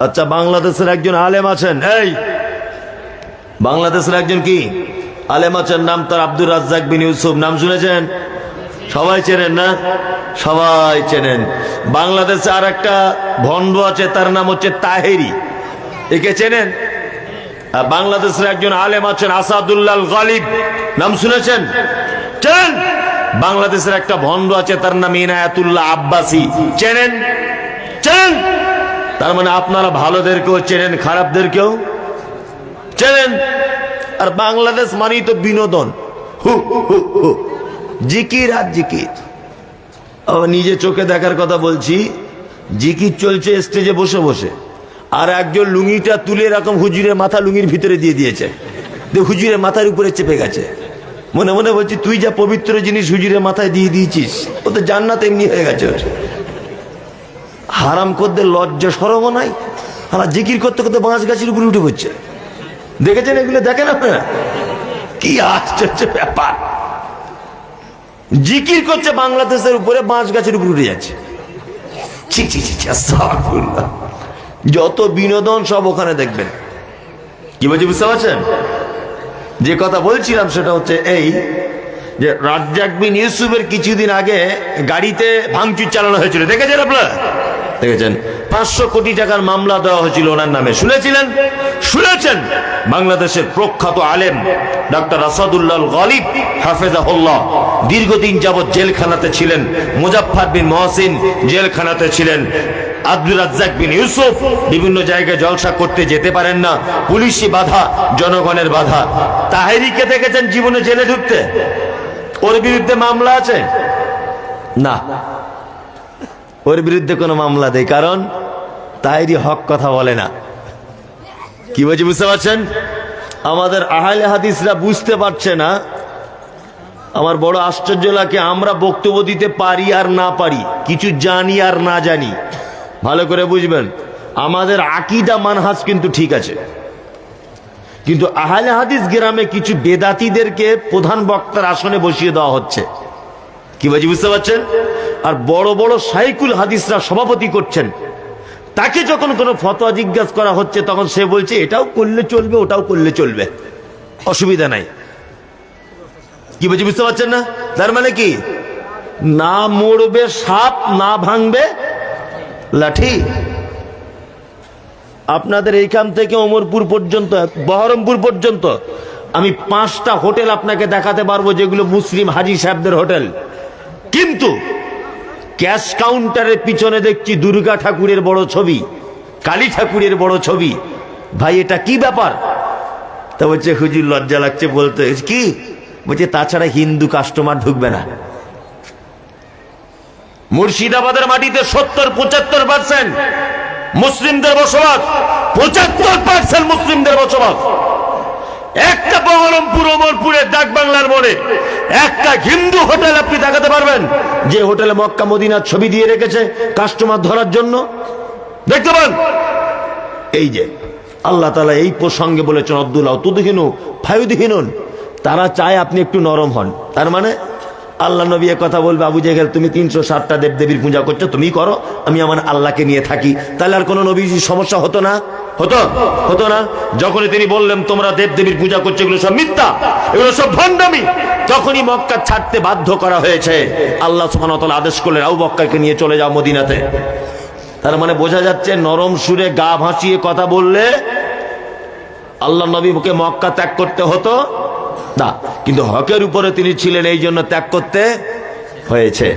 আচ্ছা বাংলাদেশের একজন আলেম আছেন। এই, বাংলাদেশের একজন কি? আলেম আছেন, নাম তার আব্দুর রাজ্জাক বিন ইউসুফ। নাম শুনেছেন? সবাই চেনেন না? সবাই চেনেন। বাংলাদেশে আর একটা ভণ্ড আছে, তার নাম হচ্ছে তাহেরি। একে চেনেন? আর বাংলাদেশের একজন আলেম আছেন, আসাদুল্লাহ গালিব। নাম শুনেছেন? চেনেন? বাংলাদেশের একটা ভণ্ড আছে, তার নাম ইনায়াতুল্লাহ আব্বাসি। চেনেন? চেনেন তার মানে আপনারা ভালোদেরকেও চেনেন, খারাপদেরকেও চেনেন। আর বাংলাদেশ মানেই তো বিনোদন। হু হু হু জিকির আর জিকির। নিজে চোখে দেখার কথা বলছি, জিকির চলছে স্টেজে বসে বসে। আর একজন লুঙ্গিটা তুলে এরকম হুজুরের মাথা লুঙ্গির ভিতরে দিয়ে দিয়েছে। দিয়ে হুজুরের মাথার উপরে চেপে গেছে। মনে মনে বলছি, তুই যা পবিত্র জিনিস হুজুরের মাথায় দিয়ে দিয়েছিস, ও তো জান্নাত এমনি হয়ে গেছে ওর। হারাম করতে লজ্জা সরব নাই। হারা জিকির করতে করতে বাঁশ গাছের উপরে উঠে পড়ছে। দেখেছেন এগুলো? দেখেন আপনারা? কি আশ্চর্য ব্যাপার। জিকির করছে বাংলাদেশের উপরে, বাঁশ গাছের উপরে উঠে যাচ্ছে। যত বিনোদন সব ওখানে দেখবেন। কি বলছি, বুঝতে পারছেন? যে কথা বলছিলাম সেটা হচ্ছে এই যে রাজ্জাক বিন ইউসুফের কিছুদিন আগে গাড়িতে ভাঙচুর চালানো হয়েছিল। দেখেছেন আপনারা? দেখেছেন? পাঁচশো কোটি টাকার মামলা দেওয়া হয়েছিল ওনার নামে। শুনেছিলেন? শুনেছেন? বাংলাদেশের প্রখ্যাত আলেম ডক্টর আসাদুল্লাহ গলিব, হাফেজাহুল্লাহ, দীর্ঘদিন যাবৎ জেলখানাতে ছিলেন। মুজাফফর বিন মহসিন জেলখানাতে ছিলেন। আব্দুল রাজ্জাক বিন ইউসুফ, বিভিন্ন জায়গায় জলসা করতে যেতে পারেন না। পুলিশি বাধা, জনগণের বাধা। তাহেরিকে দেখেছেন জীবনে জেলে ঢুকতে? ওর বিরুদ্ধে মামলা আছে? না। ওর বিরুদ্ধে কোনো মামলা দেয় কারণ তাহেরি হক কথা বলে না। কি বলছি, বুঝতে পারছেন? আমাদের আহলে হাদিসরা বুঝতে পারছে না, আমার বড় আশ্চর্য লাগে, আমরা বক্তব্য দিতে পারি আর না পারি, কিছু জানি আর না জানি। ভালো করে বুঝবেন, আমাদের আকিদা মানহাজ কিন্তু ঠিক আছে। কিন্তু আহলে হাদিস গ্রামে কিছু বেদাতিদেরকে প্রধান বক্তার আসনে বসিয়ে দেওয়া হচ্ছে। কি বলছি, বুঝতে পারছেন? আর বড় বড় সাইকুল হাদিসরা সভাপতি করছেন। তাকে যখন কোনো ফতোয়া জিজ্ঞাসা করা হচ্ছে, তখন সে বলছে, এটাও করলে চলবে, ওটাও করলে চলবে। অসুবিধা নাই। কি বলছি, বুঝতে পারছেন না? তার মানে কি? না মরবে সাপ, না ভাঙবে লাঠি। আপনাদের এইখান থেকে অমরপুর পর্যন্ত, বহরমপুর পর্যন্ত আমি পাঁচটা হোটেল আপনাকে দেখাতে পারব, যেগুলো মুসলিম হাজি সাহেবদের হোটেল। কিন্তু ক্যাশ কাউন্টারের পিছনে দেখছি দুর্গা ঠাকুরের বড় ছবি, কালী ঠাকুরের বড় ছবি। ভাই, এটা কি ব্যাপার? তা বলছে, হুজুর, লজ্জা লাগছে বলতে। কি? বলছে, তাছাড়া হিন্দু কাস্টমার ঢুকবে না। মুর্শিদাবাদের মাটিতে সত্তর, পঁচাত্তর পার্সেন্ট মুসলিমদের বসবাস, পঁচাত্তর পার্সেন্ট মুসলিমদের বসবাস। একটা বহরমপুর অমরপুরের ডাক বাংলার মোড়ে। একটা হিন্দু হোটেল আপনি দেখাতে পারবেন, যে হোটেলে মক্কা মদিনার ছবি দিয়ে রেখেছে কাস্টমার ধরার জন্য। দেখতে পান? এই যে, আল্লাহ তালা এই প্রসঙ্গে বলেছেন অব্দুল্লাহ তুদহীন ফায়ুদহীন তারা চায় আপনি একটু নরম হন। তার মানে আল্লাহ নবী কথা বলবে, আবু জেহেল, তুমি তিনশো ষাটটা দেব দেবীর পূজা করছ, তুমি করো, আমি আমার আল্লাহকে নিয়ে থাকি। তাহলে আর কোনো নবী সমস্যা হতো না? হতো? হতো না? যখনই তিনি বললেন, তোমরা দেব দেবীর পূজা করছ, এগুলো সব মিথ্যা, এগুলো সব ভণ্ডামি। তখনই মক্কা ছাড়তে বাধ্য করা হয়েছে, আল্লাহ তাআলা আদেশ করলেন, আবু বক্করকে নিয়ে চলে যাও মদিনাতে। তার মানে বোঝা যাচ্ছে, নরম সুরে গা ভাসিয়ে কথা বললে, আল্লাহ নবীকে মক্কা ত্যাগ করতে হতো না কিন্তু হকের উপরে তিনি ছিলেন এই জন্য ত্যাগ করতে হয়েছে।